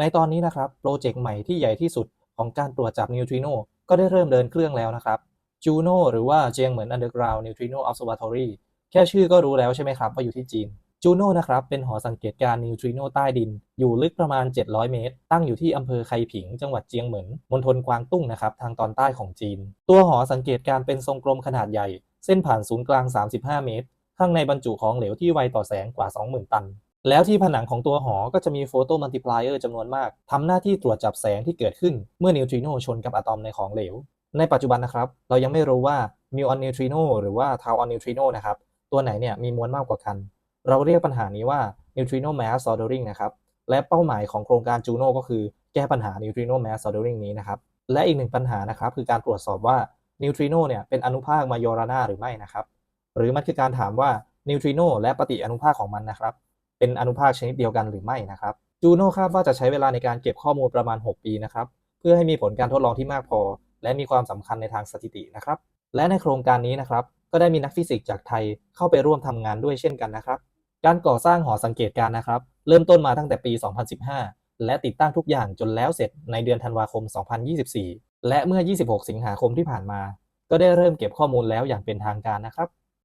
ในตอนนี้นะครับโปรเจกต์ใหม่ที่ใหญ่ที่สุดของการตรวจจับนิวทริโนก็ได้เริ่มเดินเครื่องแล้วนะครับจูโนหรือว่าเจียงเหมือน Underground Neutrino Observatory แค่ชื่อก็รู้แล้วใช่ไหมครับว่าอยู่ที่จีนจูโนนะครับเป็นหอสังเกตการณ์นิวทริโนใต้ดิน อยู่ลึกประมาณ 700 เมตร ตั้งอยู่ที่อำเภอไคผิง จังหวัดเจียงเหมินมณฑลกวางตุ้งนะครับทางตอนใต้ของจีน ตัวหอสังเกตการณ์เป็นทรงกลมขนาดใหญ่ เส้นผ่านศูนย์กลาง 35 เมตร ข้างในบรรจุของเหลวที่ไวต่อแสงกว่า 20,000 ตัน แล้วที่ผนังของตัวหอ ก็จะมีโฟโตมัลติพลายเออร์จำนวนมาก ทำหน้าที่ตรวจจับแสงที่เกิดขึ้นเมื่อนิวทริโนชนกับอะตอมในของเหลว ในปัจจุบันนะครับ เรายังไม่รู้ว่ามิวออนนิวทริโนหรือว่าทาวออนนิวทริโนนะครับ ตัวไหนเนี่ยมีมวลมากกว่ากัน เราเรียกปัญหานี้ว่า neutrino mass ordering นะครับ และเป้าหมายของโครงการ Juno ก็คือแก้ปัญหา neutrino mass ordering นี้นะครับ และอีกหนึ่งปัญหานะครับคือการตรวจสอบว่า neutrino เนี่ยเป็นอนุภาคมาโยรานาหรือไม่นะครับ หรือมันคือการถามว่า neutrino และปฏิอนุภาคของมันนะครับ เป็นอนุภาคชนิดเดียวกันหรือไม่นะครับ Juno คาดว่าจะใช้เวลาในการเก็บข้อมูลประมาณ 6 ปีนะครับเพื่อให้มีผลการทดลองที่มากพอ และมีความสำคัญในทางสถิตินะครับ และในโครงการนี้นะครับ ก็ได้มีนักฟิสิกส์จากไทยเข้าไปร่วมทำงานด้วยเช่นกันนะครับ การก่อสร้างหอสังเกตการณ์นะครับ เริ่มต้นมาตั้งแต่ปี 2015 และติดตั้งทุกอย่างจนแล้วเสร็จในเดือนธันวาคม 2024 และเมื่อ 26 สิงหาคมที่ผ่านมา ก็ได้เริ่มเก็บข้อมูลแล้วอย่างเป็นทางการนะครับ